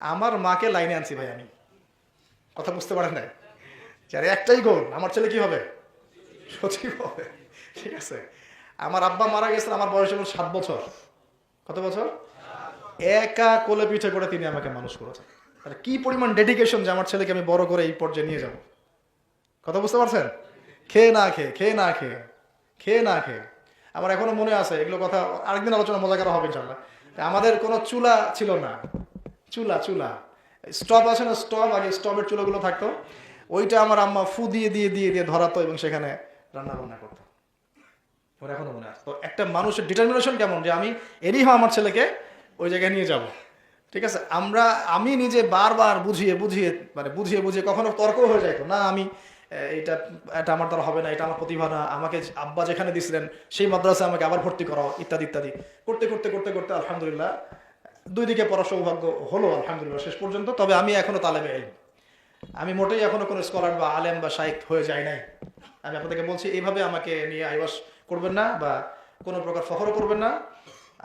আমার মাকে লাইনে আনছি ভাই আমি। কথা বুঝতে পারেন না যার একটাই গোল আমার ছেলে কি হবে? সচিব হবে। ঠিক আছে। আমার আব্বা মারা গেছেন আমার বয়স যখন সাত বছর। কত বছর? একা কোলে পিঠে করে তিনি আমাকে মানুষ করেছেন। তাহলে কি পরিমাণ ডেডিকেশন যে আমার ছেলেকে আমি বড় করে এই পর্যায়ে নিয়ে যাব? কথা বুঝতে পারছেন? খেয়ে না খেয়ে খেয়ে না খেয়ে খেয়ে না খেয়ে। আমার এখনও মনে আছে, এগুলো কথা আরেকদিন আলোচনা মজা করা হবে ইনশাল্লাহ আমাদের কোনো চুলা ছিল না। চুলা চুলা। স্টপ আছে না স্টপ আগে স্টপের চুলাগুলো থাকতো। ওইটা আমার আম্মা ফু দিয়ে দিয়ে দিয়ে দিয়ে ধরাতো এবং সেখানে রান্না বান্না করতো। ওর এখনও মনে আছে। তো একটা মানুষের ডিটারমিনেশন কেমন? যে আমি, এরই হয় আমার ছেলেকে ওই জায়গায় নিয়ে যাব। ঠিক আছে? আমরা, আমি নিজে বারবার বুঝিয়ে বুঝিয়ে মানে বুঝিয়ে বুঝিয়ে কখনো তর্ক হয়ে যাইতো। না, আমি এটা এটা আমার দ্বারা হবে না, এটা আমার প্রতিভা না, আমাকে আব্বা যেখানে দিছিলেন, সেই মাদ্রাসায় আমাকে আবার ভর্তি করাও, ইত্যাদি ইত্যাদি। করতে করতে করতে করতে আলহামদুলিল্লাহ দুই দিকে পড়ার সৌভাগ্য হলো, আলহামদুলিল্লাহ, শেষ পর্যন্ত। তবে আমি এখনও তালেবে এলিম আমি মোটেই এখনও কোনো স্কলার বা আলেম বা শাইক হয়ে যায় নাই। আমি আপনাদেরকে বলছি, এইভাবে আমাকে নিয়ে আইবাস করবেন না বা কোনো প্রকার ফখরও করবেন না,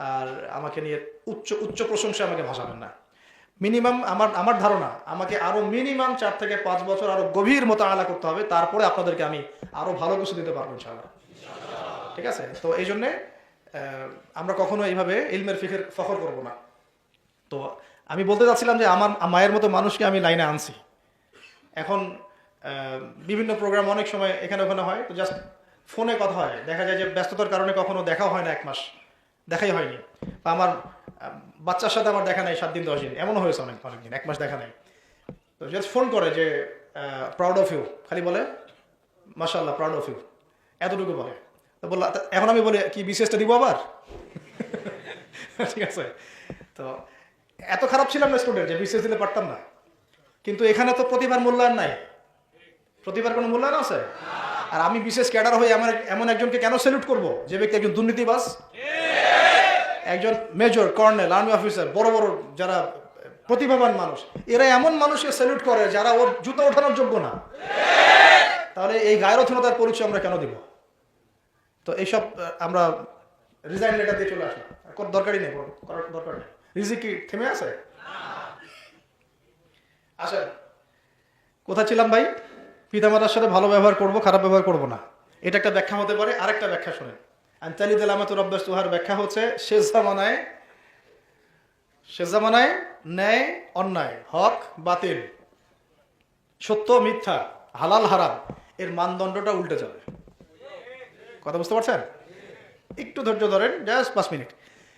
আর আমাকে নিয়ে উচ্চ উচ্চ প্রশংসা আমাকে ভাসাবেন না। মিনিমাম আমার আমার ধারণা, আমাকে আরও মিনিমাম চার থেকে পাঁচ বছর আরও গভীর মতো আলা করতে হবে, তারপরে আপনাদেরকে আমি আরও ভালো কিছু দিতে পারব, ইনশাআল্লাহ। ঠিক আছে? তো এই জন্যে আমরা কখনো এইভাবে ইলমের ফিখের ফখর করব না। তো আমি বলতে চাচ্ছিলাম যে আমার মায়ের মতো মানুষকে আমি লাইনে আনছি। এখন বিভিন্ন প্রোগ্রাম অনেক সময় এখানে ওখানে হয়, তো জাস্ট ফোনে কথা হয়। দেখা যায় যে ব্যস্ততার কারণে কখনো দেখা হয় না এক মাস। দেখাই হয়নি। বা আমার বাচ্চার সাথে আমার দেখা নাই সাত দিন, দশ দিন। এমনও হয়েছে অনেক অনেক দিন এক মাস দেখা নাই। তো জাস্ট ফোন করে যে প্রাউড অফ ইউ খালি বলে মাশাল্লাহ প্রাউড অফ ইউ এতটুকু বলে। তো বললাম এখন আমি বলি, কি বিশেষটা দিব আবার? ঠিক আছে। তো এত খারাপ ছিলাম না স্টুডেন্ট যে বিশেষ দিতে পারতাম না। কিন্তু এখানে তো প্রতিভার মূল্যায়ন নাই। প্রতিভার কোনো মূল্যায়ন আছে? আর আমি বিশেষ ক্যাডার হয়ে এমন এমন একজনকে কেন স্যালুট করব? যে ব্যক্তি একজন দুর্নীতিবাস একজন মেজর কর্নেল আর্মি অফিসার বড় বড় যারা প্রতিভাবান মানুষ, এরা এমন মানুষকে স্যালুট করে যারা ওর জুতো ওঠানোর যোগ্য না। তাহলে এই গায়রথনতার পরিচয় আমরা কেন দিব? তো এইসব আমরা রিজাইন লেটার দিয়ে চলে আসলাম। দরকারই নেই করার দরকার নেই। রিজি কি থেমে আছে আসেন কোথায় ছিলাম ভাই? পিতামাতার সাথে ভালো ব্যবহার করব, খারাপ ব্যবহার করব না। এটা একটা ব্যাখ্যা হতে পারে, আরেকটা ব্যাখ্যা শোনেন। আনতালিদ আলামাতুর আব্বাস তুহার ব্যাখ্যা হচ্ছে শেষ জামানায় শেষ জামানায় ন্যায়, অন্যায়, হক, বাতিল, সত্য, মিথ্যা, হালাল, হারাম, এর মানদণ্ডটা উল্টে যাবে। কথা বুঝতে পারছেন? একটু ধৈর্য ধরেন জাস্ট পাঁচ মিনিট।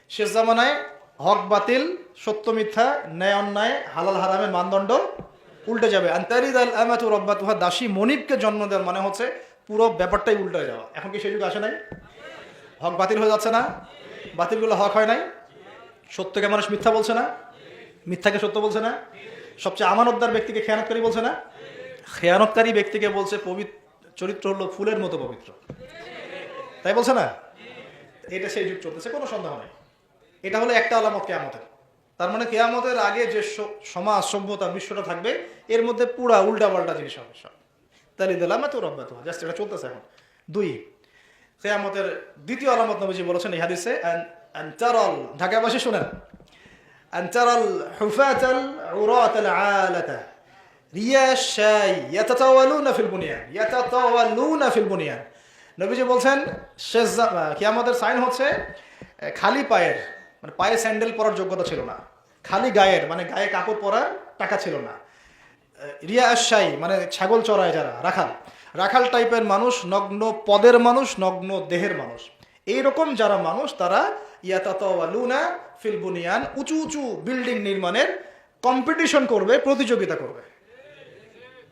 শেষ জামানায় হক বাতিল, সত্য মিথ্যা, ন্যায় অন্যায়, হালাল হারামের মানদণ্ড উল্টে যাবে। আন্তারিদ আল আমাতু রব্বা তুহা দাসী মনিবকে জন্ম দেওয়ার মানে হচ্ছে পুরো ব্যাপারটাই উল্টে যাওয়া। এখন কি সেই যুগ আসে নাই? হক বাতিল হয়ে যাচ্ছে না? বাতিলগুলো হক হয় নাই? সত্যকে মানুষ মিথ্যা বলছে না? মিথ্যাকে সত্য বলছে না? সবচেয়ে আমানতদার ব্যক্তিকে খেয়ানতকারী বলছে না? খেয়ানতকারী ব্যক্তিকে বলছে পবিত্র, চরিত্র হলো ফুলের মতো পবিত্র। তাই বলছে না? এটা সেই যুগ চলতেছে, কোনো সন্দেহ নেই। এটা হলো একটা আলামত কেয়ামতের। তার মানে কেয়ামতের আগে যে সমাজ, সভ্যতা, বিশ্বটা থাকবে, এর মধ্যে পুরা উল্টা পাল্টা জিনিস হবে সব। তাহলে দিলাম এত রব্বাত জাস্ট এটা চলতেছে এখন। দুই, কেয়ামতের দ্বিতীয় আলামত নবীজি বলেছেন এই হাদিসে, আন- আন তারাল ঢাকাবাসী শুনেন। আন তারাল হুফাতাল উরাতাল আলাতা, রিয়া শাই ইয়াতাতাওয়ালুনা ফিল বুনিয়ান, ইয়াতাতাওয়ালুনা ফিল বুনিয়ান। নবীজি বলছেন, শেষ কিয়ামতের সাইন হচ্ছে খালি পায়ের মানে পায়ে স্যান্ডেল পরার যোগ্যতা ছিল না। খালি গায়ের মানে গায়ে কাপড় পরার টাকা ছিল না। রিয়া আশাই মানে ছাগল চড়ায় যারা, রাখাল। রাখাল টাইপের মানুষ, নগ্ন পদের মানুষ, নগ্ন দেহের মানুষ। এইরকম যারা মানুষ, তারা ইয়াতাতাওয়ালুনা ফিল বুনিয়ান, উঁচু উঁচু বিল্ডিং নির্মাণের কম্পিটিশন করবে, প্রতিযোগিতা করবে।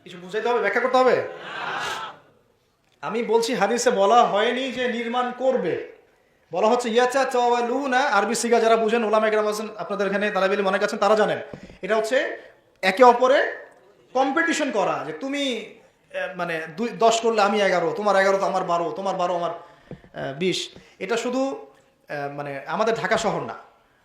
কিছু বুঝাইতে হবে? ব্যাখ্যা করতে হবে? আমি বলছি, হাদিসে বলা হয়নি যে নির্মাণ করবে। বলা হচ্ছে, ইয়াচা চাওয়ালুনা আরবি সিগা যারা বুঝেন, ওলামা একরাম আছেন, আপনাদের এখানে তালাবিলি মনে আছেন, তারা জানেন। এটা হচ্ছে একে অপরে কম্পিটিশন করা, যে তুমি মানে দুই, দশ করলে আমি এগারো, তোমার এগারো, তো আমার বারো, তোমার বারো, আমার বিশ। এটা শুধু মানে আমাদের ঢাকা শহর না।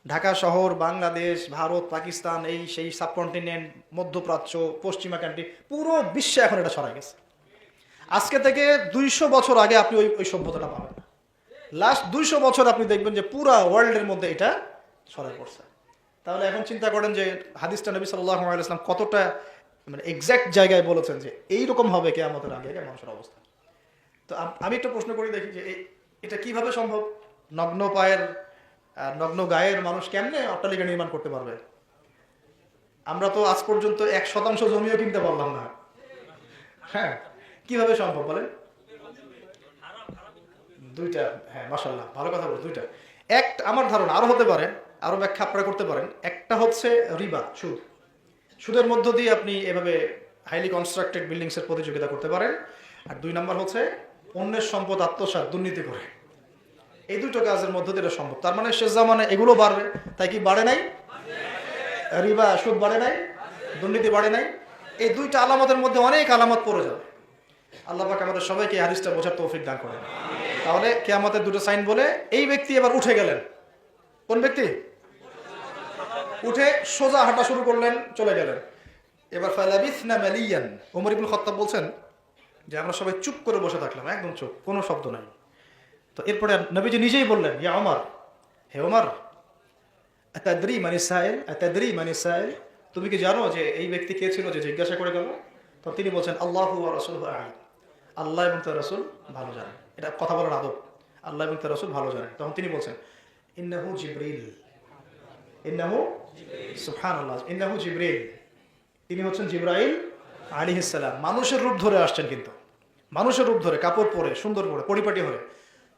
ঢাকা শহর, বাংলাদেশ, ভারত, পাকিস্তান, এই সেই সাবকন্টিনেন্ট, মধ্যপ্রাচ্য, পশ্চিমা কান্ট্রি পুরো বিশ্বে এখন এটা ছড়াই গেছে। আজকে থেকে দুইশো বছর আগে আপনি ওই ওই সভ্যতাটা পাবেন। লাস্ট দুইশো বছর আপনি দেখবেন যে পুরা ওয়ার্ল্ডের মধ্যে এটা ছড়াই পড়ছে। তাহলে এখন চিন্তা করেন যে হাদিসটা নবী আলাইসলাম কতটা মানে এক্স্যাক্ট জায়গায় বলেছেন যে এইরকম হবে কেয়ামতের আগে আগে মানুষের অবস্থা। তো আমি একটা প্রশ্ন করি দেখি যে এটা কীভাবে সম্ভব? নগ্ন পায়ের নগ্ন গায়ের মানুষ কেমনে অট্টালিকা নির্মাণ করতে পারবে? আমরা তো আজ পর্যন্ত এক শতাংশ জমিও কিনতে পারলাম না। হ্যাঁ কীভাবে সম্ভব বলেন? দুইটা হ্যাঁ মাসাল্লাহ ভালো কথা বল দুইটা। এক, আমার ধারণা, আরও হতে পারে, আরও ব্যাখ্যা আপনারা করতে পারেন। একটা হচ্ছে রিবা, সুদ। সুদের মধ্য দিয়ে আপনি এভাবে হাইলি কনস্ট্রাক্টেড বিল্ডিংস এর প্রতিযোগিতা করতে পারেন। আর দুই নম্বর হচ্ছে, অন্যের সম্পদ আত্মসাৎ, দুর্নীতি করে। এই দুটো কাজের মধ্য দিয়ে সম্ভব। তার মানে শেষ জামানে এগুলো বাড়বে। তাই কি বাড়ে নাই? রিবা, সুদ বাড়ে নাই? দুর্নীতি বাড়ে নাই? এই দুইটা আলামতের মধ্যে অনেক আলামত পড়ে যাবে। আল্লাহ পাক আমাদের সবাইকে হাদিসটা বোঝার তৌফিক দান করেন। তাহলে কেয়ামতের দুটো সাইন বলে এই ব্যক্তি এবার উঠে গেলেন। কোন ব্যক্তি? উঠে সোজা হাঁটা শুরু করলেন, চলে গেলেন। এবার ফালাবিস না ওমর ইবুল খত্তাব বলছেন যে, আমরা সবাই চুপ করে বসে থাকলাম, একদম চুপ, কোনো শব্দ নাই। তো এরপরে নবীজি নিজেই বললেন, ইয়া ওমর, হে ওমর, আতাদ্রি মানে সাহেল আতাদ্রি মানে সাহেল তুমি কি জানো যে এই ব্যক্তি কে ছিল যে জিজ্ঞাসা করে গেল? তো তিনি বলছেন, আল্লাহ রসুল আল্লাহ এবং তার রসুল ভালো জানেন। এটা কথা বলার আদব। আল্লাহ এবং তার রসুল ভালো জানেন। তখন তিনি বলছেন, ইন্নাহু জিব্রিল। ইন্নাহু সুবহান আল্লাহ ইন্নাহু জিব্রিল। তিনি হচ্ছেন জিব্রাইল আলী ইসালাম মানুষের রূপ ধরে আসছেন কিন্তু। মানুষের রূপ ধরে, কাপড় পরে, সুন্দর করে, পরিপাটি হয়ে।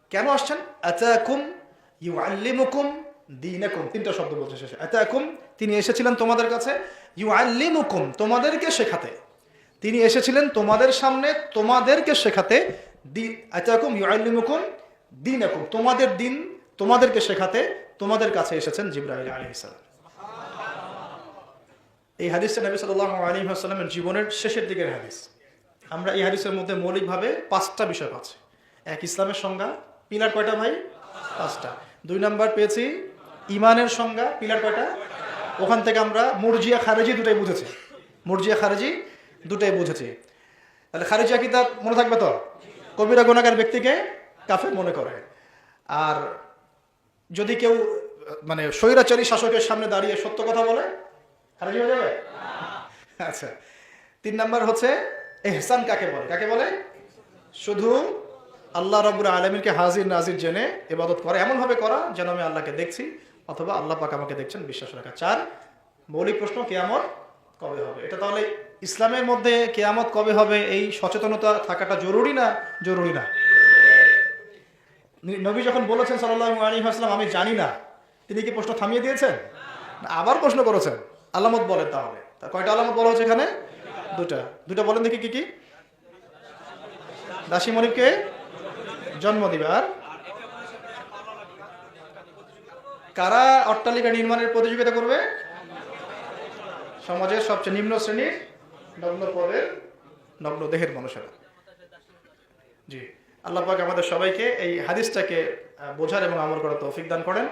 কেন আসছেন? আতাকুম ইউ আল্লিমুকুম দিনাকুম। তিনটা শব্দ বলছে শেষে। আতাকুম, তিনি এসেছিলেন তোমাদের কাছে। ইউ আল্লিমুকুম তোমাদেরকে শেখাতে। তিনি এসেছিলেন তোমাদের সামনে তোমাদেরকে শেখাতে দিন আল্লিমুকুম দিনাকুম। তোমাদের দিন তোমাদেরকে শেখাতে তোমাদের কাছে এসেছেন জিব্রাইল আলী এই হাদিসটা নবী আসসালামের জীবনের শেষের দিকের হাদিস। আমরা এই হাদিসের মধ্যে মৌলিকভাবে পাঁচটা বিষয় পাচ্ছি। এক, ইসলামের সংজ্ঞা, পিলার কয়টা ভাই? পাঁচটা। দুই নাম্বার পেয়েছি, ইমানের সংজ্ঞা, পিলার কয়টা? ওখান থেকে আমরা মুরজিয়া খারেজি দুটাই বুঝেছি। মুরজিয়া খারেজি দুটাই বুঝেছি। তাহলে খারেজিয়া কিতাব মনে থাকবে তো কবিরা গুণাগার ব্যক্তিকে কাফের মনে করে। আর যদি কেউ মানে স্বৈরাচারী শাসকের সামনে দাঁড়িয়ে সত্য কথা বলে, খারিজ হয়ে যাবে? আচ্ছা তিন নাম্বার হচ্ছে এহসান কাকে বলে? কাকে বলে? শুধু আল্লাহ রব্বুর আলমীকে হাজির নাজির জেনে এবাদত করা, এমনভাবে করা যেন আমি আল্লাহকে দেখছি, অথবা আল্লাহ পাক আমাকে দেখছেন, বিশ্বাস রাখা চার মৌলিক প্রশ্ন কেয়ামত কবে হবে? এটা তাহলে ইসলামের মধ্যে কেয়ামত কবে হবে? এই সচেতনতা থাকাটা জরুরি না? জরুরি না। নবী যখন বলেছেন সাল্লাহ আলী আসলাম আমি জানি না। তিনি কি প্রশ্ন থামিয়ে দিয়েছেন? আবার প্রশ্ন করেছেন। আলামত বলেন তাহলে। তা কয়টা আলামত বলা হচ্ছে এখানে? দুটা। দুটা বলেন দেখি কি কি? দাসী মনিবকে জন্ম দিবে। আর? কারা অট্টালিকা নির্মাণের প্রতিযোগিতা করবে? সমাজের সবচেয়ে নিম্ন শ্রেণির নগ্ন পদের নগ্ন দেহের মানুষেরা জি। আল্লাহ পাক আমাদের সবাইকে এই হাদিসটাকে বোঝার এবং আমল করার তৌফিক দান করেন।